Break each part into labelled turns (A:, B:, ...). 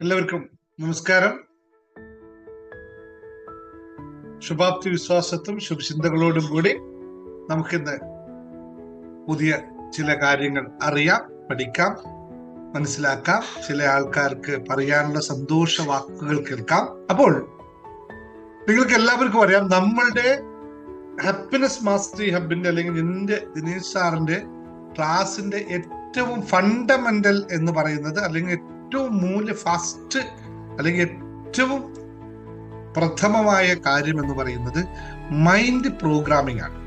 A: എല്ലാവർക്കും നമസ്കാരം. ശുഭാപ്തി വിശ്വാസത്തും ശുഭചിന്തകളോടും കൂടി നമുക്കിന്ന് പുതിയ ചില കാര്യങ്ങൾ അറിയാം പഠിക്കാം മനസ്സിലാക്കാം ചില ആൾക്കാർക്ക് പറയാനുള്ള സന്തോഷ വാക്കുകൾ കേൾക്കാം. അപ്പോൾ നിങ്ങൾക്ക് എല്ലാവർക്കും അറിയാം നമ്മളുടെ ഹാപ്പിനെസ് മാസ്റ്ററി ഹബിന്റെ അല്ലെങ്കിൽ എന്റെ ദിനേശ് സാറിന്റെ ക്ലാസിന്റെ ഏറ്റവും ഫണ്ടമെന്റൽ എന്ന് പറയുന്നത് അല്ലെങ്കിൽ ഏറ്റവും മൂല്യ ഫസ്റ്റ് അല്ലെങ്കിൽ ഏറ്റവും പ്രഥമമായ കാര്യം എന്ന് പറയുന്നത് മൈൻഡ് പ്രോഗ്രാമിംഗ് ആണ്.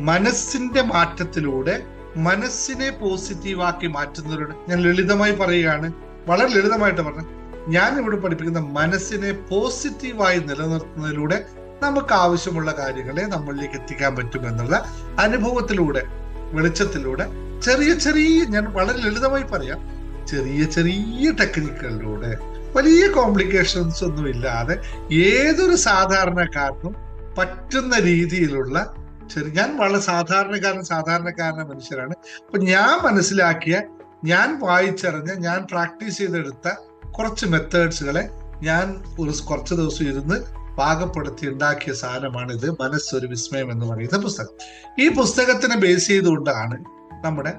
A: മനസ്സിന്റെ മാറ്റത്തിലൂടെ മനസ്സിനെ പോസിറ്റീവാക്കി മാറ്റുന്നവരുടെ ഞാൻ ലളിതമായി പറയുകയാണ്. വളരെ ലളിതമായിട്ട് പറഞ്ഞു ഞാൻ ഇവിടെ പഠിപ്പിക്കുന്ന മനസ്സിനെ പോസിറ്റീവായി നിലനിർത്തുന്നതിലൂടെ നമുക്ക് ആവശ്യമുള്ള കാര്യങ്ങളെ നമ്മളിലേക്ക് എത്തിക്കാൻ പറ്റും എന്നുള്ള അനുഭവത്തിലൂടെ വെളിച്ചത്തിലൂടെ ചെറിയ ചെറിയ ഞാൻ വളരെ ലളിതമായി പറയാം. ചെറിയ ചെറിയ ടെക്നിക്കുകളിലൂടെ വലിയ കോംപ്ലിക്കേഷൻസ് ഒന്നും ഇല്ലാതെ ഏതൊരു സാധാരണക്കാരനും പറ്റുന്ന രീതിയിലുള്ള ചെറിയ ഞാൻ വളരെ സാധാരണക്കാരൻ സാധാരണക്കാരന മനുഷ്യരാണ്. അപ്പൊ ഞാൻ മനസ്സിലാക്കിയ ഞാൻ വായിച്ചറിഞ്ഞ ഞാൻ പ്രാക്ടീസ് ചെയ്തെടുത്ത കുറച്ച് മെത്തേഡ്സുകളെ ഞാൻ ഒരു കുറച്ച് ദിവസം ഇരുന്ന് പാകപ്പെടുത്തി ഉണ്ടാക്കിയ സാധനമാണ് ഇത് മനസ്സൊരു വിസ്മയം എന്ന് പറയുന്ന പുസ്തകം. ഈ പുസ്തകത്തിനെ ബേസ് ചെയ്തുകൊണ്ടാണ് നമ്മുടെ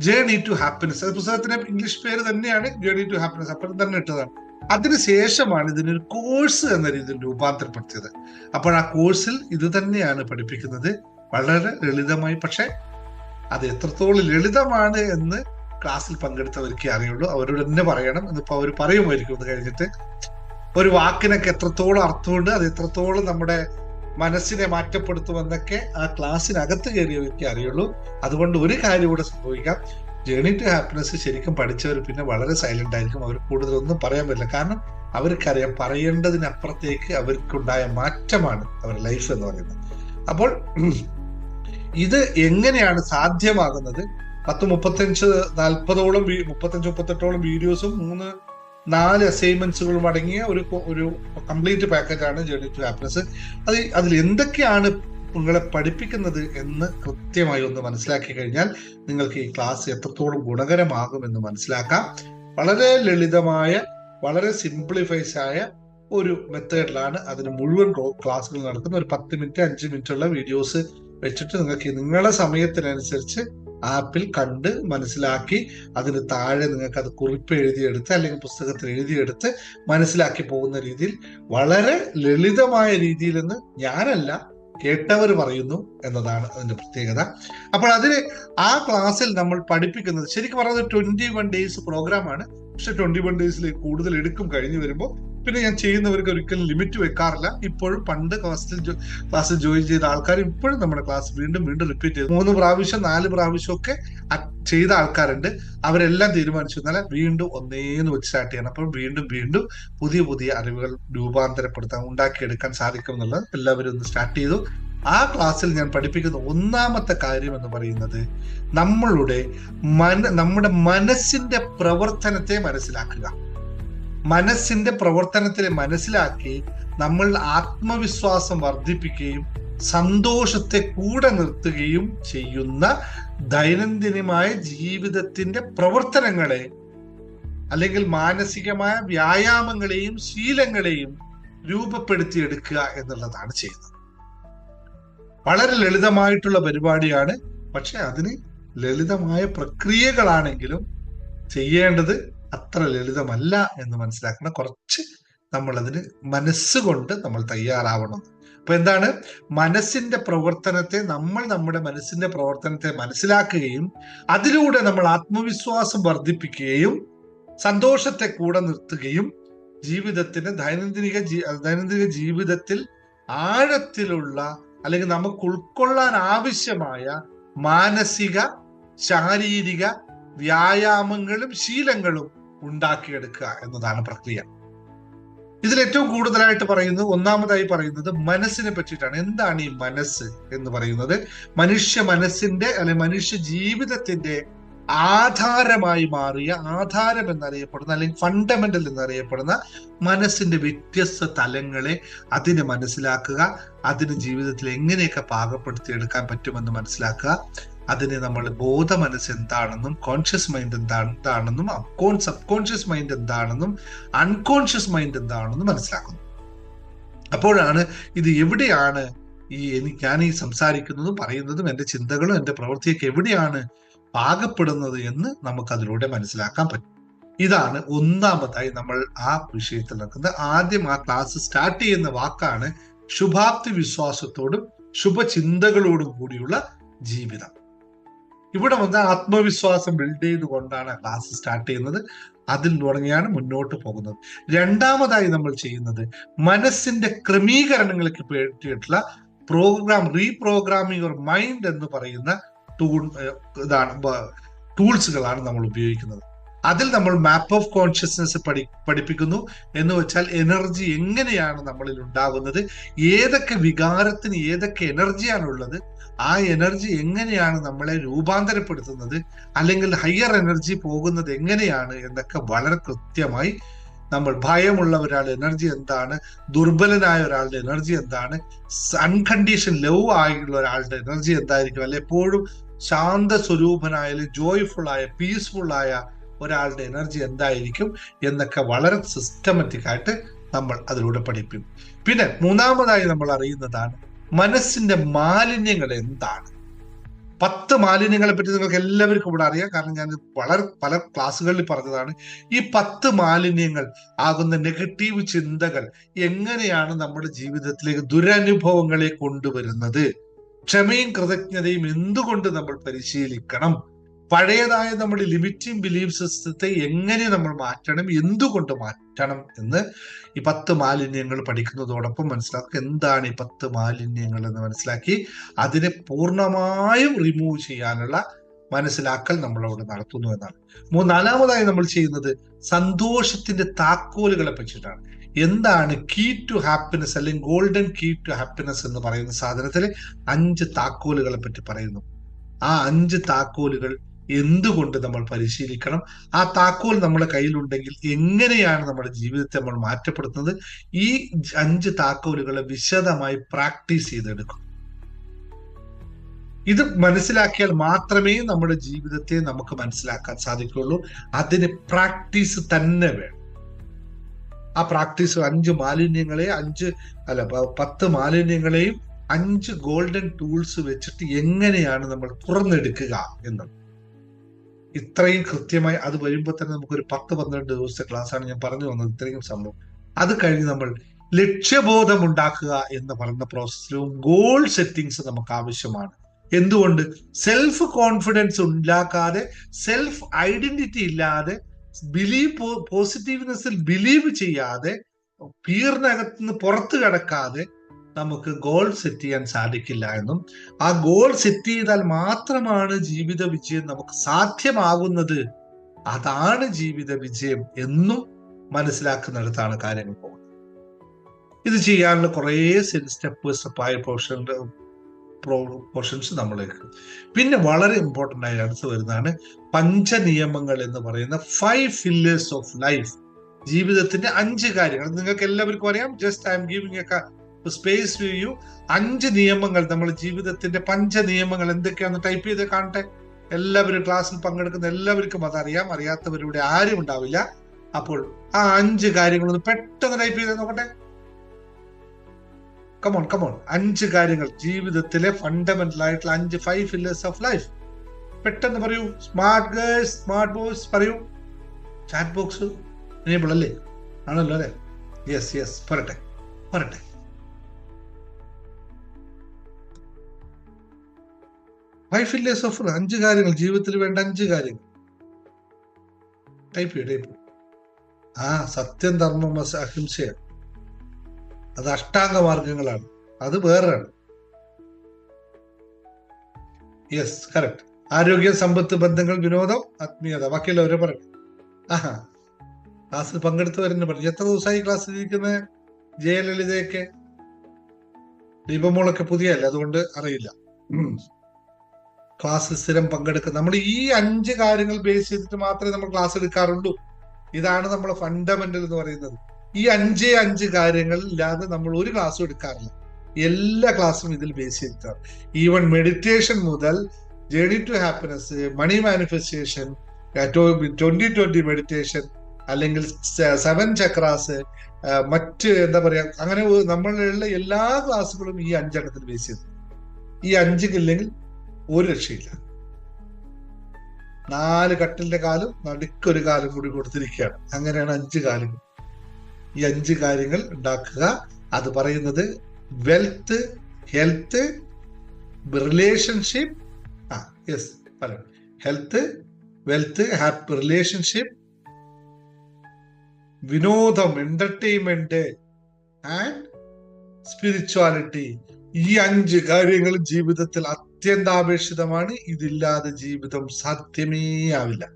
A: ജേണി ടു ഹാപ്പിനെസ് അത് പുസ്തകത്തിന്റെ ഇംഗ്ലീഷ് പേര് തന്നെയാണ് ജേണി ടു ഹാപ്പിനെസ് അപ്പോൾ തന്നെ ഇട്ടതാണ്. അതിനുശേഷമാണ് ഇതിനൊരു കോഴ്സ് എന്ന രീതിയിൽ രൂപാന്തരപ്പെടുത്തിയത്. അപ്പോൾ ആ കോഴ്സിൽ ഇത് തന്നെയാണ് പഠിപ്പിക്കുന്നത്. വളരെ ലളിതമായി. പക്ഷെ അത് എത്രത്തോളം ലളിതമാണ് എന്ന് ക്ലാസ്സിൽ പങ്കെടുത്തവർക്കേ അറിയുള്ളൂ. അവരോട് തന്നെ പറയണം. എന്നിപ്പോ അവർ പറയുമായിരിക്കും. അത് കഴിഞ്ഞിട്ട് ഒരു വാക്കിനൊക്കെ എത്രത്തോളം അർത്ഥമുണ്ട് അത് എത്രത്തോളം നമ്മുടെ മനസ്സിനെ മാറ്റപ്പെടുത്തുമെന്നൊക്കെ ആ ക്ലാസ്സിനകത്ത് കയറിയവർക്ക് അറിയുള്ളൂ. അതുകൊണ്ട് ഒരു കാര്യം കൂടെ സംഭവിക്കാം. ജേണി ടു ഹാപ്പിനെസ് ശരിക്കും പഠിച്ചവർ പിന്നെ വളരെ സൈലന്റ് ആയിരിക്കും. അവർ കൂടുതലൊന്നും പറയാൻ പറ്റില്ല. കാരണം അവർക്കറിയാം പറയേണ്ടതിനപ്പുറത്തേക്ക് അവർക്കുണ്ടായ മാറ്റമാണ് അവരുടെ ലൈഫ് എന്ന് പറയുന്നത്. അപ്പോൾ ഇത് എങ്ങനെയാണ് സാധ്യമാകുന്നത്? പത്ത് മുപ്പത്തഞ്ച് നാൽപ്പതോളം മുപ്പത്തഞ്ച് മുപ്പത്തെട്ടോളം വീഡിയോസും മൂന്ന് നാല് അസൈൻമെന്റ്സുകളും അടങ്ങിയ ഒരു ഒരു കംപ്ലീറ്റ് പാക്കേജാണ് ജേണി ടു ഹാപ്പിനെസ് അത് അതിൽ എന്തൊക്കെയാണ് നിങ്ങളെ പഠിപ്പിക്കുന്നത് എന്ന് കൃത്യമായി ഒന്ന് മനസ്സിലാക്കി കഴിഞ്ഞാൽ നിങ്ങൾക്ക് ഈ ക്ലാസ് എത്രത്തോളം ഗുണകരമാകുമെന്ന് മനസ്സിലാക്കാം. വളരെ ലളിതമായ വളരെ സിംപ്ലിഫൈസ് ആയ ഒരു മെത്തേഡിലാണ് അതിന് മുഴുവൻ ക്ലാസ്സുകൾ നടക്കുന്ന ഒരു പത്ത് മിനിറ്റ് അഞ്ച് മിനിറ്റ് ഉള്ള വീഡിയോസ് വെച്ചിട്ട് നിങ്ങൾക്ക് നിങ്ങളുടെ സമയത്തിനനുസരിച്ച് ആപ്പിൽ കണ്ട് മനസ്സിലാക്കി അതിന് താഴെ നിങ്ങൾക്ക് അത് കുറിപ്പ് എഴുതിയെടുത്ത് അല്ലെങ്കിൽ പുസ്തകത്തിൽ എഴുതിയെടുത്ത് മനസ്സിലാക്കി പോകുന്ന രീതിയിൽ വളരെ ലളിതമായ രീതിയിൽ നിന്ന് ഞാനല്ല കേട്ടവർ പറയുന്നു എന്നതാണ് അതിന്റെ പ്രത്യേകത. അപ്പോൾ അതിന് ആ ക്ലാസ്സിൽ നമ്മൾ പഠിപ്പിക്കുന്നത് ശരിക്കും പറഞ്ഞത് ട്വന്റി വൺ ഡേയ്സ് പ്രോഗ്രാമാണ് പക്ഷെ ട്വന്റി വൺ ഡേയ്സിൽ കൂടുതൽ എടുക്കും കഴിഞ്ഞു വരുമ്പോൾ പിന്നെ ഞാൻ ചെയ്യുന്നവർക്ക് ഒരിക്കലും ലിമിറ്റ് വെക്കാറില്ല. ഇപ്പോഴും പണ്ട് ക്ലാസ്സിൽ ക്ലാസ്സിൽ ജോയിൻ ചെയ്ത ആൾക്കാർ ഇപ്പോഴും നമ്മുടെ ക്ലാസ് വീണ്ടും വീണ്ടും റിപ്പീറ്റ് ചെയ്തു. മൂന്ന് പ്രാവശ്യം നാല് പ്രാവശ്യം ഒക്കെ ചെയ്ത ആൾക്കാരുണ്ട്. അവരെല്ലാം തീരുമാനിച്ചു എന്നാൽ വീണ്ടും ഒന്നേന്ന് വെച്ച് സ്റ്റാർട്ട് ചെയ്യണം. അപ്പോൾ വീണ്ടും വീണ്ടും പുതിയ പുതിയ അറിവുകൾ രൂപാന്തരപ്പെടുത്താൻ ഉണ്ടാക്കിയെടുക്കാൻ സാധിക്കും എന്നുള്ളത് എല്ലാവരും ഒന്ന് സ്റ്റാർട്ട് ചെയ്തു. ആ ക്ലാസ്സിൽ ഞാൻ പഠിപ്പിക്കുന്ന ഒന്നാമത്തെ കാര്യം എന്ന് പറയുന്നത് നമ്മളുടെ മന നമ്മുടെ മനസ്സിന്റെ പ്രവർത്തനത്തെ മനസ്സിലാക്കുക. മനസ്സിന്റെ പ്രവർത്തനത്തിനെ മനസ്സിലാക്കി നമ്മൾ ആത്മവിശ്വാസം വർദ്ധിപ്പിക്കുകയും സന്തോഷത്തെ കൂടെ നിർത്തുകയും ചെയ്യുന്ന ദൈനംദിനമായ ജീവിതത്തിന്റെ പ്രവർത്തനങ്ങളെ അല്ലെങ്കിൽ മാനസികമായ വ്യായാമങ്ങളെയും ശീലങ്ങളെയും രൂപപ്പെടുത്തിയെടുക്കുക എന്നുള്ളതാണ് ചെയ്യുന്നത്. വളരെ ലളിതമായിട്ടുള്ള പരിപാടിയാണ്. പക്ഷെ അതിന് ലളിതമായ പ്രക്രിയകളാണെങ്കിലും ചെയ്യേണ്ടത് അത്ര ലളിതമല്ല എന്ന് മനസ്സിലാക്കണം കുറച്ച് നമ്മളതിന് മനസ്സുകൊണ്ട് നമ്മൾ തയ്യാറാവണം. അപ്പൊ എന്താണ്? മനസ്സിന്റെ പ്രവർത്തനത്തെ നമ്മൾ നമ്മുടെ മനസ്സിന്റെ പ്രവർത്തനത്തെ മനസ്സിലാക്കുകയും അതിലൂടെ നമ്മൾ ആത്മവിശ്വാസം വർദ്ധിപ്പിക്കുകയും സന്തോഷത്തെ കൂടെ നിർത്തുകയും ജീവിതത്തിന് ദൈനംദിന ദൈനംദിന ജീവിതത്തിൽ ആഴത്തിലുള്ള അല്ലെങ്കിൽ നമുക്ക് ഉൾക്കൊള്ളാൻ ആവശ്യമായ മാനസിക ശാരീരിക വ്യായാമങ്ങളും ശീലങ്ങളും ഉണ്ടാക്കിയെടുക്കുക എന്നതാണ് പ്രക്രിയ. ഇതിൽ ഏറ്റവും കൂടുതലായിട്ട് പറയുന്നത് ഒന്നാമതായി പറയുന്നത് മനസ്സിനെ പറ്റിയിട്ടാണ്. എന്താണ് ഈ മനസ്സ് എന്ന് പറയുന്നത്? മനുഷ്യ മനസ്സിന്റെ അല്ലെ മനുഷ്യ ജീവിതത്തിന്റെ ആധാരമായി മാറിയ ആധാരം എന്നറിയപ്പെടുന്ന അല്ലെങ്കിൽ ഫണ്ടമെന്റൽ എന്നറിയപ്പെടുന്ന മനസ്സിന്റെ വ്യത്യസ്ത തലങ്ങളെ അതിനെ മനസ്സിലാക്കുക അതിന് ജീവിതത്തിൽ എങ്ങനെയൊക്കെ പാകപ്പെടുത്തി എടുക്കാൻ പറ്റുമെന്ന് മനസ്സിലാക്കുക. അതിനെ നമ്മൾ ബോധ മനസ്സ് എന്താണെന്നും കോൺഷ്യസ് മൈൻഡ് എന്താണ് എന്താണെന്നും സബ് കോൺഷ്യസ് മൈൻഡ് എന്താണെന്നും അൺകോൺഷ്യസ് മൈൻഡ് എന്താണെന്നും മനസ്സിലാക്കുന്നു. അപ്പോഴാണ് ഇത് എവിടെയാണ് ഈ എനിക്ക് ഞാൻ ഈ സംസാരിക്കുന്നതും പറയുന്നതും എന്റെ ചിന്തകളും എന്റെ പ്രവൃത്തിയൊക്കെ എവിടെയാണ് പാകപ്പെടുന്നത് എന്ന് നമുക്ക് അതിലൂടെ മനസ്സിലാക്കാൻ പറ്റും. ഇതാണ് ഒന്നാമതായി നമ്മൾ ആ വിഷയത്തിൽ നിൽക്കുന്നത് ആദ്യം ആ ക്ലാസ് സ്റ്റാർട്ട് ചെയ്യുന്ന വാക്കാണ് ശുഭാപ്തി വിശ്വാസത്തോടും ശുഭചിന്തകളോടും കൂടിയുള്ള ജീവിതം. ഇവിടെ വന്ന് ആത്മവിശ്വാസം ബിൽഡ് ചെയ്തുകൊണ്ടാണ് ക്ലാസ് സ്റ്റാർട്ട് ചെയ്യുന്നത്. അതിൽ തുടങ്ങിയാണ് മുന്നോട്ട് പോകുന്നത്. രണ്ടാമതായി നമ്മൾ ചെയ്യുന്നത് മനസ്സിന്റെ ക്രമീകരണങ്ങൾക്ക് വേണ്ടിയിട്ടുള്ള പ്രോഗ്രാം റീപ്രോഗ്രാമിംഗ് യുവർ മൈൻഡ് എന്ന് പറയുന്ന ടൂൾ ഇതാണ് ടൂൾസുകളാണ് നമ്മൾ ഉപയോഗിക്കുന്നത്. അതിൽ നമ്മൾ മാപ്പ് ഓഫ് കോൺഷ്യസ്നെസ് പഠി പഠിപ്പിക്കുന്നു. എന്ന് വെച്ചാൽ എനർജി എങ്ങനെയാണ് നമ്മളിൽ ഉണ്ടാകുന്നത്? ഏതൊക്കെ വികാരത്തിന് ഏതൊക്കെ എനർജിയാണുള്ളത് ആ എനർജി എങ്ങനെയാണ് നമ്മളെ രൂപാന്തരപ്പെടുത്തുന്നത്? അല്ലെങ്കിൽ ഹയർ എനർജി പോകുന്നത് എങ്ങനെയാണ് എന്നൊക്കെ വളരെ കൃത്യമായി നമ്മൾ ഭയമുള്ള ഒരാളുടെ എനർജി എന്താണ്? ദുർബലനായ ഒരാളുടെ എനർജി എന്താണ്? അൺകണ്ടീഷൻ ലവ് ആയിട്ടുള്ള ഒരാളുടെ എനർജി എന്തായിരിക്കും? അല്ലെ എപ്പോഴും ശാന്ത സ്വരൂപനായ ജോയ്ഫുൾ ആയ പീസ്ഫുൾ ആയ ഒരാളുടെ എനർജി എന്തായിരിക്കും? എന്നൊക്കെ വളരെ സിസ്റ്റമാറ്റിക് ആയിട്ട് നമ്മൾ അതിലൂടെ പഠിപ്പിക്കും. പിന്നെ മൂന്നാമതായി നമ്മൾ അറിയുന്നതാണ് മനസ്സിന്റെ മാലിന്യങ്ങൾ എന്താണ്? പത്ത് മാലിന്യങ്ങളെ പറ്റി നിങ്ങൾക്ക് എല്ലാവർക്കും ഇവിടെ അറിയാം. കാരണം ഞാൻ വളരെ പല ക്ലാസ്സുകളിൽ പറഞ്ഞതാണ്. ഈ പത്ത് മാലിന്യങ്ങൾ ആകുന്ന നെഗറ്റീവ് ചിന്തകൾ എങ്ങനെയാണ് നമ്മുടെ ജീവിതത്തിലേക്ക് ദുരനുഭവങ്ങളെ കൊണ്ടുവരുന്നത്? ക്ഷമയും കൃതജ്ഞതയും എന്തുകൊണ്ട് നമ്മൾ പരിശീലിക്കണം? പഴയതായ നമ്മുടെ ലിമിറ്റിംഗ് ബിലീഫ് സിസ്റ്റത്തെ എങ്ങനെ നമ്മൾ മാറ്റണം എന്തുകൊണ്ട് മാറ്റണം എന്ന് ഈ പത്ത് മാലിന്യങ്ങൾ പഠിക്കുന്നതോടൊപ്പം മനസ്സിലാക്കുക. എന്താണ് ഈ പത്ത് മാലിന്യങ്ങൾ എന്ന് മനസ്സിലാക്കി അതിനെ പൂർണമായും റിമൂവ് ചെയ്യാനുള്ള മനസ്സിലാക്കൽ നമ്മൾ അവിടെ നടത്തുന്നു എന്നാണ്. മൂന്നാലാമതായി നമ്മൾ ചെയ്യുന്നത് സന്തോഷത്തിന്റെ താക്കോലുകളെ പറ്റിയിട്ടാണ്. എന്താണ് കീ ടു ഹാപ്പിനെസ് അല്ലെങ്കിൽ ഗോൾഡൻ കീ ടു ഹാപ്പിനെസ് എന്ന് പറയുന്ന സാധനത്തിൽ അഞ്ച് താക്കോലുകളെ പറ്റി പറയുന്നു. ആ അഞ്ച് താക്കോലുകൾ എന്തുകൊണ്ട് നമ്മൾ പരിശീലിക്കണം? ആ താക്കോൽ നമ്മുടെ കയ്യിലുണ്ടെങ്കിൽ എങ്ങനെയാണ് നമ്മുടെ ജീവിതത്തെ നമ്മൾ മാറ്റപ്പെടുത്തുന്നത്? ഈ അഞ്ച് താക്കോലുകളെ വിശദമായി പ്രാക്ടീസ് ചെയ്തെടുക്കും. ഇത് മനസ്സിലാക്കിയാൽ മാത്രമേ നമ്മുടെ ജീവിതത്തെ നമുക്ക് മനസ്സിലാക്കാൻ സാധിക്കുള്ളൂ അതിന് പ്രാക്ടീസ് തന്നെ വേണം. ആ പ്രാക്ടീസ് അഞ്ച് മാലിന്യങ്ങളെ അഞ്ച് അല്ല പത്ത് മാലിന്യങ്ങളെയും അഞ്ച് ഗോൾഡൻ ടൂൾസ് വെച്ചിട്ട് എങ്ങനെയാണ് നമ്മൾ തുറന്നെടുക്കുക എന്നത്. ഇത്രയും കൃത്യമായി അത് വരുമ്പോൾ തന്നെ നമുക്ക് ഒരു പത്ത് പന്ത്രണ്ട് ദിവസത്തെ ക്ലാസ് ആണ് ഞാൻ പറഞ്ഞു വന്നത് ഇത്രയും സംഭവം. അത് കഴിഞ്ഞ് നമ്മൾ ലക്ഷ്യബോധം ഉണ്ടാക്കുക എന്ന് പറയുന്ന പ്രോസസ്സിലും ഗോൾ സെറ്റിങ്സ് നമുക്ക് ആവശ്യമാണ് എന്തുകൊണ്ട്? സെൽഫ് കോൺഫിഡൻസ് ഉണ്ടാക്കാതെ സെൽഫ് ഐഡന്റിറ്റി ഇല്ലാതെ ബിലീവ് പോസിറ്റീവ്നെസ്സിൽ ബിലീവ് ചെയ്യാതെ പീറിനകത്ത് നിന്ന് പുറത്തു കിടക്കാതെ നമുക്ക് ഗോൾ സെറ്റ് ചെയ്യാൻ സാധിക്കില്ല എന്നും ആ ഗോൾ സെറ്റ് ചെയ്താൽ മാത്രമാണ് ജീവിത വിജയം നമുക്ക് സാധ്യമാകുന്നത്. അതാണ് ജീവിത വിജയം എന്നും മനസ്സിലാക്കുന്നിടത്താണ് കാര്യങ്ങൾ പോകുന്നത്. ഇത് ചെയ്യാനുള്ള കുറേ സ്റ്റെപ്പ് സ്റ്റെപ്പായ പോർഷൻ പോർഷൻസ് നമ്മൾക്ക് പിന്നെ വളരെ ഇമ്പോർട്ടന്റ് ആയി അടുത്ത് വരുന്നതാണ് പഞ്ചനിയമങ്ങൾ എന്ന് പറയുന്ന ഫൈവ് ഫില്ലേഴ്സ് ഓഫ് ലൈഫ് ജീവിതത്തിന്റെ അഞ്ച് കാര്യങ്ങൾ. നിങ്ങൾക്ക് എല്ലാവർക്കും അറിയാം. Just I'm giving a space review അഞ്ച് നിയമങ്ങൾ നമ്മൾ ജീവിതത്തിന്റെ പഞ്ച നിയമങ്ങൾ എന്തൊക്കെയാന്ന് ടൈപ്പ് ചെയ്ത് കാണട്ടെ. എല്ലാവരും ക്ലാസ്സിൽ പങ്കെടുക്കുന്ന എല്ലാവർക്കും അതറിയാം. അറിയാത്തവരിവിടെ ആരും ഉണ്ടാവില്ല. അപ്പോൾ ആ അഞ്ച് കാര്യങ്ങളൊന്ന് പെട്ടെന്ന് ടൈപ്പ് ചെയ്ത് നോക്കട്ടെ. കമോൺ കമോൺ അഞ്ച് കാര്യങ്ങൾ ജീവിതത്തിലെ ഫണ്ടമെന്റൽ ആയിട്ടുള്ള അഞ്ച് ഫൈവ് ഫില്ലേഴ്സ് ഓഫ് ലൈഫ് പെട്ടെന്ന് പറയൂ. സ്മാർട്ട് ഗേൾസ് സ്മാർട്ട് ബോയ്സ് പറയൂ. ചാറ്റ് ബോക്സ് അല്ലേ? ആണല്ലോ അല്ലേ? യെസ് യെസ് പറട്ടെ പറട്ടെ ഫൈവ് സഫർ അഞ്ച് കാര്യങ്ങൾ ജീവിതത്തിൽ വേണ്ട അഞ്ച് കാര്യങ്ങൾ. ടൈപ്പ് ചെയ്യ ടൈപ്പ് ആ സത്യം ധർമ്മം അഹിംസയാണ്. അത് അഷ്ടാംഗ മാർഗങ്ങളാണ് അത് വേറെയാണ്. യെസ് കറക്റ്റ് ആരോഗ്യം സമ്പത്ത് ബന്ധങ്ങൾ വിനോദം ആത്മീയത. ബാക്കിയുള്ളവരെ പറഞ്ഞു ആഹാ. ക്ലാസ്സിൽ പങ്കെടുത്ത് വരുന്ന പറഞ്ഞു എത്ര ദിവസമായി ക്ലാസ്സിൽ ഇരിക്കുന്ന? ജയലളിതയൊക്കെ. ദീപമോളൊക്കെ പുതിയല്ല? അതുകൊണ്ട് അറിയില്ല. ക്ലാസ് സ്ഥിരം പങ്കെടുക്കുക നമ്മൾ ഈ അഞ്ച് കാര്യങ്ങൾ ബേസ് ചെയ്തിട്ട് മാത്രമേ നമ്മൾ ക്ലാസ് എടുക്കാറുള്ളൂ. ഇതാണ് നമ്മൾ ഫണ്ടമെന്റൽ എന്ന് പറയുന്നത്. ഈ അഞ്ചേ അഞ്ച് കാര്യങ്ങൾ ഇല്ലാതെ നമ്മൾ ഒരു ക്ലാസ്സും എടുക്കാറില്ല. എല്ലാ ക്ലാസ്സും ഇതിൽ ബേസ് ചെയ്തിട്ടാണ്. ഈവൻ മെഡിറ്റേഷൻ മുതൽ journey to happiness money manifestation twenty twenty meditation അല്ലെങ്കിൽ സെവൻ ചക്രാസ് മറ്റ് എന്താ പറയാ അങ്ങനെ നമ്മളുള്ള എല്ലാ ക്ലാസ്സുകളും ഈ അഞ്ചെണ്ണത്തിൽ ബേസ് ചെയ്തു. ഈ അഞ്ചില്ലെങ്കിൽ ഒരു രക്ഷയില്ല. നാല് കട്ടിലിന്റെ കാലും നടുക്കൊരു കാലും കൂടി കൊടുത്തിരിക്കുകയാണ്. അങ്ങനെയാണ് അഞ്ച് കാലുകൾ. ഈ അഞ്ച് കാര്യങ്ങൾ ഉണ്ടാക്കുക. അത് പറയുന്നത് വെൽത്ത് ഹെൽത്ത് റിലേഷൻഷിപ്പ് ആ യെസ് പറയാം. ഹെൽത്ത് വെൽത്ത് ഹാപ്പി റിലേഷൻഷിപ്പ് വിനോദം എന്റർടൈൻമെന്റ് ആൻഡ് സ്പിരിച്വാലിറ്റി ഈ അഞ്ച് കാര്യങ്ങൾ ജീവിതത്തിൽ അത്യന്താപേക്ഷിതമാണ് ഇതില്ലാതെ ജീവിതം സാധ്യമേ ആവില്ല.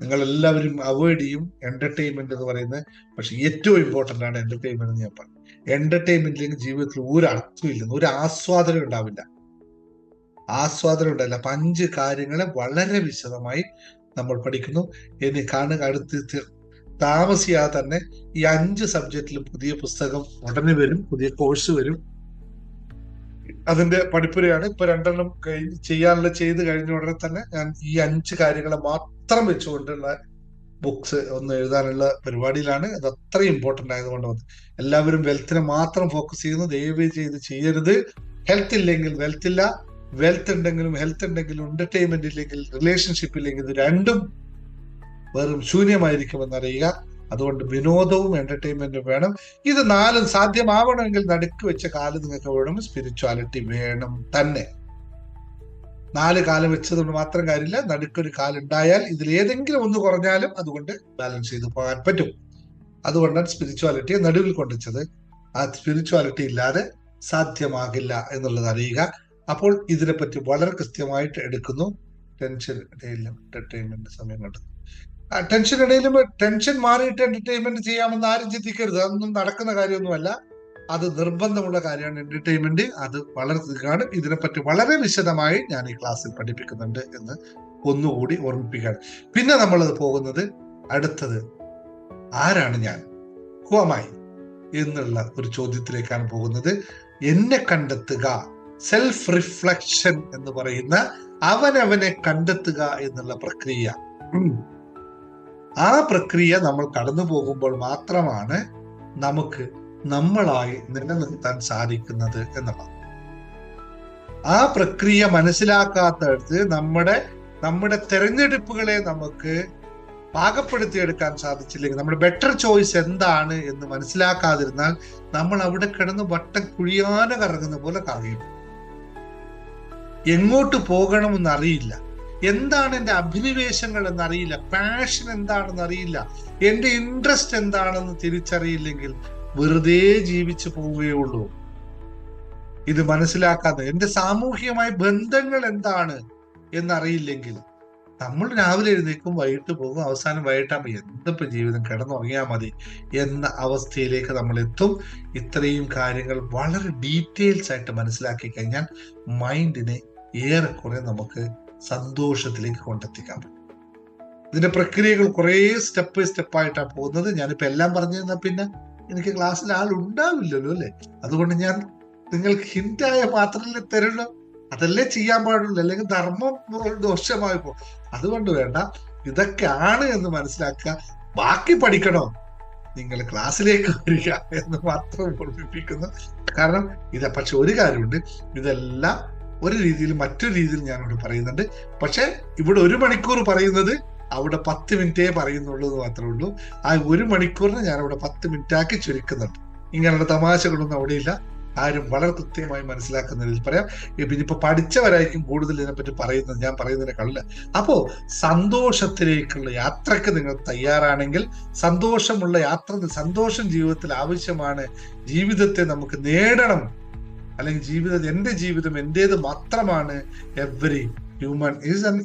A: നിങ്ങൾ എല്ലാവരും അവോയ്ഡ് ചെയ്യും എന്റർടൈൻമെന്റ് എന്ന് പറയുന്നത്. പക്ഷെ ഏറ്റവും ഇമ്പോർട്ടന്റ് ആണ് എന്റർടൈൻമെന്റ് എന്ന് ഞാൻ പറഞ്ഞു എന്റർടൈൻമെന്റിലേക്ക് ജീവിതത്തിൽ ഒരു അർത്ഥമില്ല ഒരു ആസ്വാദനം ഉണ്ടാവില്ല. ആസ്വാദനം ഉണ്ടാവില്ല. അപ്പൊ അഞ്ച് കാര്യങ്ങളെ വളരെ വിശദമായി നമ്മൾ പഠിക്കുന്നു. ഇനി കാണുക അടുത്ത് താമസിയാതെ തന്നെ ഈ അഞ്ച് സബ്ജക്റ്റിലും പുതിയ പുസ്തകം ഉടനെ വരും പുതിയ കോഴ്സ് വരും. അതിന്റെ പഠിപ്പുരയാണ്. ഇപ്പൊ രണ്ടെണ്ണം കഴിഞ്ഞ് ചെയ്യാനുള്ള ചെയ്ത് കഴിഞ്ഞ ഉടനെ തന്നെ ഞാൻ ഈ അഞ്ച് കാര്യങ്ങളെ മാത്രം വെച്ചുകൊണ്ടുള്ള ബുക്സ് ഒന്ന് എഴുതാനുള്ള പരിപാടിയിലാണ്. അത് അത്രയും ഇമ്പോർട്ടന്റ് ആയതുകൊണ്ട് വന്നത് എല്ലാവരും വെൽത്തിനെ മാത്രം ഫോക്കസ് ചെയ്യുന്നു. ദയവ് ചെയ്ത് ചെയ്യരുത്. ഹെൽത്ത് ഇല്ലെങ്കിൽ വെൽത്ത് ഇല്ല. വെൽത്ത് ഉണ്ടെങ്കിലും ഹെൽത്ത് ഉണ്ടെങ്കിലും എന്റർടൈൻമെന്റ് ഇല്ലെങ്കിൽ റിലേഷൻഷിപ്പ് ഇല്ലെങ്കിൽ ഇത് രണ്ടും വെറും ശൂന്യമായിരിക്കുമെന്ന് അറിയുക അതുകൊണ്ട് വിനോദവും എന്റർടൈൻമെന്റും വേണം. ഇത് നാലും സാധ്യമാവണമെങ്കിൽ നടുക്ക് വെച്ച കാൽ നിങ്ങൾക്ക് വേണം. സ്പിരിച്വാലിറ്റി വേണം തന്നെ. നാല് കാലം വെച്ചതുകൊണ്ട് മാത്രം കാര്യമില്ല. നടുക്കൊരു കാലുണ്ടായാൽ ഇതിൽ ഏതെങ്കിലും ഒന്ന് കുറഞ്ഞാലും അതുകൊണ്ട് ബാലൻസ് ചെയ്ത് പോകാൻ പറ്റും. അതുകൊണ്ടാണ് സ്പിരിച്വാലിറ്റിയെ നടുവിൽ കൊണ്ടുവച്ചത് ആ സ്പിരിച്വാലിറ്റി ഇല്ലാതെ സാധ്യമാകില്ല എന്നുള്ളത് അറിയുക. അപ്പോൾ ഇതിനെപ്പറ്റി വളരെ കൃത്യമായിട്ട് എടുക്കുന്നു. ടെൻഷൻ എന്റർടൈൻമെന്റ് സമയം കണ്ടെത്തും ടെൻഷൻ ഇടയിലും ടെൻഷൻ മാറിയിട്ട് എന്റർടൈൻമെന്റ് ചെയ്യാമെന്ന് ആരും ചിന്തിക്കരുത്. അതൊന്നും നടക്കുന്ന കാര്യമൊന്നുമല്ല. അത് നിർബന്ധമുള്ള കാര്യമാണ് എന്റർടൈൻമെന്റ് അത് വളരെ കാണും ഇതിനെപ്പറ്റി വളരെ വിശദമായി ഞാൻ ഈ ക്ലാസ്സിൽ പഠിപ്പിക്കുന്നുണ്ട് എന്ന് ഒന്നുകൂടി ഓർമ്മിപ്പിക്കുകയാണ്. പിന്നെ നമ്മളത് പോകുന്നത് അടുത്തത് ആരാണ് ഞാൻ? ഹുവമായി എന്നുള്ള ഒരു ചോദ്യത്തിലേക്കാണ് പോകുന്നത്. എന്നെ കണ്ടെത്തുക സെൽഫ് റിഫ്ലക്ഷൻ എന്ന് പറയുന്ന അവനവനെ കണ്ടെത്തുക എന്നുള്ള പ്രക്രിയ. ആ പ്രക്രിയ നമ്മൾ കടന്നു പോകുമ്പോൾ മാത്രമാണ് നമുക്ക് നമ്മളായി നിലനിർത്താൻ സാധിക്കുന്നത് എന്നുള്ളത്. ആ പ്രക്രിയ മനസ്സിലാക്കാത്തടത്ത് നമ്മുടെ നമ്മുടെ തെരഞ്ഞെടുപ്പുകളെ നമുക്ക് പാകപ്പെടുത്തിയെടുക്കാൻ സാധിച്ചില്ലെങ്കിൽ നമ്മുടെ ബെറ്റർ ചോയ്സ് എന്താണ് എന്ന് മനസ്സിലാക്കാതിരുന്നാൽ നമ്മൾ അവിടെ കിടന്ന് വട്ടം കുഴിയാന കറങ്ങുന്ന പോലെ കറിയും എങ്ങോട്ട് പോകണമെന്ന് അറിയില്ല. എന്താണ് എന്റെ അഭിനിവേശങ്ങൾ എന്നറിയില്ല. പാഷൻ എന്താണെന്ന് അറിയില്ല. എന്റെ ഇൻട്രസ്റ്റ് എന്താണെന്ന് തിരിച്ചറിയില്ലെങ്കിൽ വെറുതെ ജീവിച്ചു പോവുകയേ ഉള്ളൂ. ഇത് മനസ്സിലാക്കാതെ എന്റെ സാമൂഹികമായ ബന്ധങ്ങൾ എന്താണ് എന്നറിയില്ലെങ്കിൽ നമ്മൾ രാവിലെ എഴുന്നേക്കും വൈകിട്ട് പോകും അവസാനം വൈകിട്ടാകുമ്പോൾ എന്തിപ്പോ ജീവിതം കിടന്നുറങ്ങിയാൽ മതി എന്ന അവസ്ഥയിലേക്ക് നമ്മൾ എത്തും. ഇത്രയും കാര്യങ്ങൾ വളരെ ഡീറ്റെയിൽസ് ആയിട്ട് മനസ്സിലാക്കി കഴിഞ്ഞാൽ മൈൻഡിനെ ഏറെക്കുറെ നമുക്ക് സന്തോഷത്തിലേക്ക് കൊണ്ടെത്തിക്കാൻ പറ്റും. ഇതിന്റെ പ്രക്രിയകൾ കുറേ സ്റ്റെപ്പ് ബൈ സ്റ്റെപ്പ് പോകുന്നത്. ഞാനിപ്പോ എല്ലാം പറഞ്ഞു തന്നാൽ പിന്നെ എനിക്ക് ക്ലാസ്സിൽ ആൾ ഉണ്ടാവില്ലല്ലോ അല്ലെ? അതുകൊണ്ട് ഞാൻ നിങ്ങൾക്ക് ഹിന്റായ മാത്രമല്ലേ തരുള്ളൂ അതല്ലേ ചെയ്യാൻ പാടുള്ളൂ. അല്ലെങ്കിൽ ധർമ്മം ദോഷമായി പോകും. അതുകൊണ്ട് വേണ്ട. ഇതൊക്കെയാണ് എന്ന് മനസ്സിലാക്കുക. ബാക്കി പഠിക്കണോ? നിങ്ങൾ ക്ലാസ്സിലേക്ക് വരിക എന്ന് മാത്രം ഓർമ്മിപ്പിക്കുന്നു. കാരണം ഇത് പക്ഷെ ഒരു കാര്യമുണ്ട്. ഇതെല്ലാം ഒരു രീതിയിൽ മറ്റൊരു രീതിയിൽ ഞാനിവിടെ പറയുന്നുണ്ട്. പക്ഷെ ഇവിടെ ഒരു മണിക്കൂർ പറയുന്നത് അവിടെ പത്ത് മിനിറ്റേ പറയുന്നുള്ളൂ എന്ന് മാത്രമേ ഉള്ളൂ. ആ ഒരു മണിക്കൂറിന് ഞാൻ അവിടെ പത്ത് മിനിറ്റാക്കി ചുരുക്കുന്നുണ്ട്. ഇങ്ങനെയുള്ള തമാശകളൊന്നും അവിടെയില്ല. ആരും വളരെ കൃത്യമായി മനസ്സിലാക്കുന്ന രീതിയിൽ പറയാം. ഇനിയിപ്പോ പഠിച്ചവരായിരിക്കും കൂടുതൽ ഇതിനെപ്പറ്റി പറയുന്നത് ഞാൻ പറയുന്നതിനേക്കാളില്ല അപ്പോ സന്തോഷത്തിലേക്കുള്ള യാത്രയ്ക്ക് നിങ്ങൾ തയ്യാറാണെങ്കിൽ സന്തോഷമുള്ള യാത്ര സന്തോഷം ജീവിതത്തിൽ ആവശ്യമാണ്. ജീവിതത്തെ നമുക്ക് നേടണം. അല്ലെങ്കിൽ ജീവിതം എന്റെ ജീവിതം എന്റേത് മാത്രമാണ് എവറി ഹ്യൂമൻ ഈസ്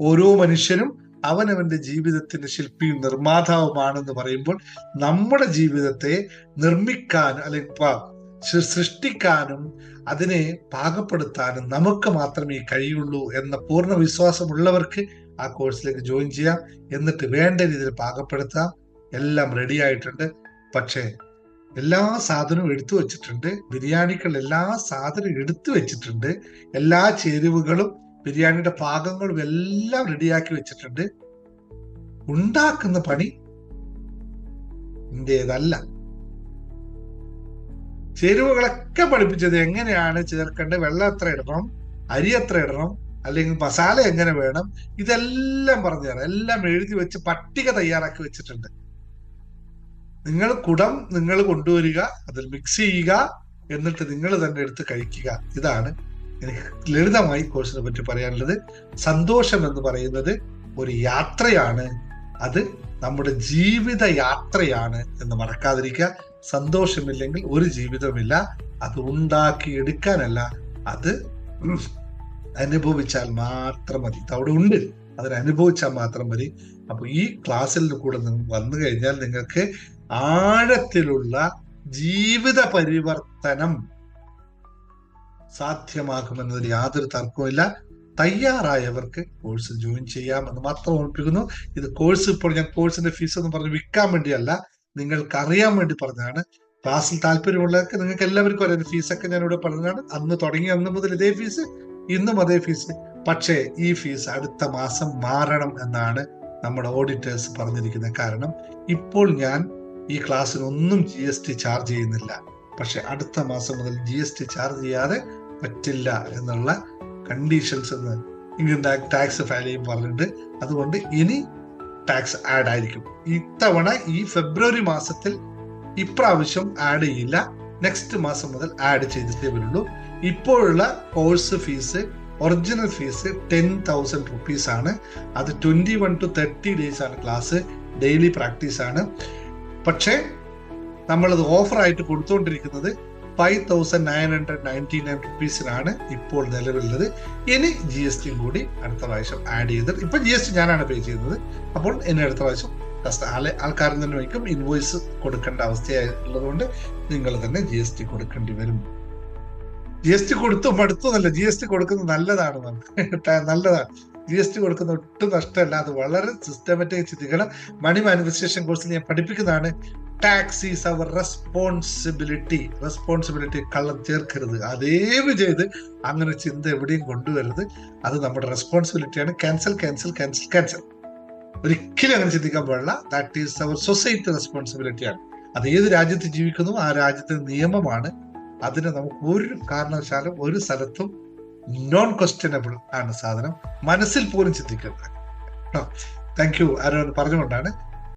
A: ഓരോ മനുഷ്യനും അവനവന്റെ ജീവിതത്തിന്റെ ശില്പിയും നിർമ്മാതാവുമാണെന്ന് പറയുമ്പോൾ നമ്മുടെ ജീവിതത്തെ നിർമ്മിക്കാനും അല്ലെങ്കിൽ സൃഷ്ടിക്കാനും അതിനെ പാകപ്പെടുത്താനും നമുക്ക് മാത്രമേ കഴിയുള്ളൂ എന്ന പൂർണ വിശ്വാസമുള്ളവർക്ക് ആ കോഴ്സിലേക്ക് ജോയിൻ ചെയ്യാം. എന്നിട്ട് വേണ്ട രീതിയിൽ പാകപ്പെടുത്താം. എല്ലാം റെഡി ആയിട്ടുണ്ട്. പക്ഷേ എല്ലാ സാധനവും എടുത്തു വെച്ചിട്ടുണ്ട്. ബിരിയാണിക്കുള്ള എല്ലാ സാധനവും എടുത്തു വെച്ചിട്ടുണ്ട്. എല്ലാ ചേരുവകളും ബിരിയാണിയുടെ പാകങ്ങളും എല്ലാം റെഡിയാക്കി വെച്ചിട്ടുണ്ട്. ഉണ്ടാക്കുന്ന പണി ഇന്റേതല്ല ചേരുവകളൊക്കെ പഠിപ്പിച്ചത് എങ്ങനെയാണ് ചേർക്കേണ്ടത്? വെള്ളം എത്ര ഇടണം? അരി എത്ര ഇടണം? അല്ലെങ്കിൽ മസാല എങ്ങനെ വേണം? ഇതെല്ലാം പറഞ്ഞു തരാം. എല്ലാം എഴുതി വെച്ച് പട്ടിക തയ്യാറാക്കി വെച്ചിട്ടുണ്ട്. നിങ്ങൾ കുടം നിങ്ങൾ കൊണ്ടുവരിക അതിൽ മിക്സ് ചെയ്യുക എന്നിട്ട് നിങ്ങൾ തന്നെ എടുത്ത് കഴിക്കുക. ഇതാണ് എനിക്ക് ലളിതമായി കോഴ്സിനെ പറ്റി പറയാനുള്ളത്. സന്തോഷം എന്ന് പറയുന്നത് ഒരു യാത്രയാണ്. അത് നമ്മുടെ ജീവിത യാത്രയാണ് എന്ന് മറക്കാതിരിക്കുക. സന്തോഷമില്ലെങ്കിൽ ഒരു ജീവിതമില്ല അത് ഉണ്ടാക്കി എടുക്കാനല്ല. അത് അനുഭവിച്ചാൽ മാത്രം മതി. അവിടെ ഉണ്ട്. അതിനനുഭവിച്ചാൽ മാത്രം മതി. അപ്പൊ ഈ ക്ലാസ്സിൽ കൂടെ വന്നു കഴിഞ്ഞാൽ നിങ്ങൾക്ക് ആഴത്തിലുള്ള ജീവിത പരിവർത്തനം സാധ്യമാക്കുമെന്നതിൽ യാതൊരു തർക്കവുമില്ല. തയ്യാറായവർക്ക് കോഴ്സ് ജോയിൻ ചെയ്യാമെന്ന് മാത്രം ഓർപ്പിക്കുന്നു. ഇത് കോഴ്സ് ഇപ്പോൾ ഞാൻ കോഴ്സിന്റെ ഫീസ് എന്ന് പറഞ്ഞ് വിൽക്കാൻ വേണ്ടിയല്ല. നിങ്ങൾക്ക് അറിയാൻ വേണ്ടി പറഞ്ഞതാണ്. ക്ലാസ്സിൽ താല്പര്യമുള്ളവർക്ക് നിങ്ങൾക്ക് എല്ലാവർക്കും അറിയാം. ഫീസൊക്കെ ഞാൻ ഇവിടെ പറഞ്ഞതാണ്. അന്ന് തുടങ്ങി അന്ന് മുതൽ ഇതേ ഫീസ് ഇന്നും അതേ ഫീസ്. പക്ഷേ ഈ ഫീസ് അടുത്ത മാസം മാറണം എന്നാണ് നമ്മുടെ ഓഡിറ്റേഴ്സ് പറഞ്ഞിരിക്കുന്നത് കാരണം. ഇപ്പോൾ ഞാൻ ഈ ക്ലാസ്സിനൊന്നും ജി എസ് ടി ചാർജ് ചെയ്യുന്നില്ല. പക്ഷെ അടുത്ത മാസം മുതൽ ജി എസ് ടി ചാർജ് ചെയ്യാതെ പറ്റില്ല എന്നുള്ള കണ്ടീഷൻസ് എന്ന് ഇൻകം ടാക്സ് ഫയൽ ചെയ്യും പറഞ്ഞിട്ട്. അതുകൊണ്ട് ഇനി ടാക്സ് ആഡ് ആയിരിക്കും. ഇത്തവണ ഈ ഫെബ്രുവരി മാസത്തിൽ ഇപ്രാവശ്യം ആഡ് ചെയ്യില്ല. നെക്സ്റ്റ് മാസം മുതൽ ആഡ് ചെയ്തിട്ടേ വരുള്ളൂ. ഇപ്പോഴുള്ള course fees original fees ten thousand rupees ആണ്. അത് twenty one two thirty days ആണ് ക്ലാസ് ഡെയിലി പ്രാക്ടീസ് ആണ്. പക്ഷേ നമ്മളത് ഓഫറായിട്ട് കൊടുത്തുകൊണ്ടിരിക്കുന്നത് five thousand nine hundred ninety nine റുപ്പീസിനാണ് ഇപ്പോൾ നിലവിലുള്ളത്. ഇനി ജി എസ് ടിയും കൂടി അടുത്ത പ്രാവശ്യം ആഡ് ചെയ്ത് ഇപ്പം ജി എസ് ടി ഞാനാണ് പേ ചെയ്യുന്നത്. അപ്പോൾ ഇനി അടുത്ത പ്രാവശ്യം ആൾക്കാരിൽ നിന്ന് വയ്ക്കും ഇൻവോയ്സ് കൊടുക്കേണ്ട അവസ്ഥയായിട്ടുള്ളതുകൊണ്ട് നിങ്ങൾ തന്നെ ജി എസ് ടി കൊടുക്കേണ്ടി വരും. ജി എസ് ടി കൊടുത്തു മടുത്തു ജി എസ് ടി കൊടുക്കുന്നത് നല്ലതാണ് നല്ലതാണ്. ജി എസ് ടി കൊടുക്കുന്ന ഒട്ടും നഷ്ടമല്ല. അത് വളരെ സിസ്റ്റമാറ്റിക് ചിന്തിക്കണം മണി മാനിഫെസ്റ്റേഷൻ കോഴ്സിൽ ഞാൻ പഠിപ്പിക്കുന്നതാണ്. Tax is our responsibility responsibility കള്ളം ചേർക്കരുത്. അതേവ് ചെയ്ത് അങ്ങനെ ചിന്ത എവിടെയും കൊണ്ടുവരരുത്. അത് നമ്മുടെ റെസ്പോൺസിബിലിറ്റിയാണ് ക്യാൻസൽ ക്യാൻസൽ ക്യാൻസൽ ക്യാൻസൽ ഒരിക്കലും അങ്ങനെ ചിന്തിക്കാൻ പാടില്ല. ദാറ്റ് ഈസ് അവർ സൊസൈറ്റി റെസ്പോൺസിബിലിറ്റിയാണ് അത് ഏത് രാജ്യത്ത് ജീവിക്കുന്നു ആ രാജ്യത്തെ നിയമമാണ്. അതിനെ നമുക്ക് ഒരു കാരണവശാലും ഒരു സ്ഥലത്തും നോൺ ക്വസ്റ്റ്യനബിൾ ആണ് സാധനം. മനസ്സിൽ പോലും ചിന്തിക്കുന്നത് താങ്ക് യു ആരോ പറഞ്ഞുകൊണ്ടാണ്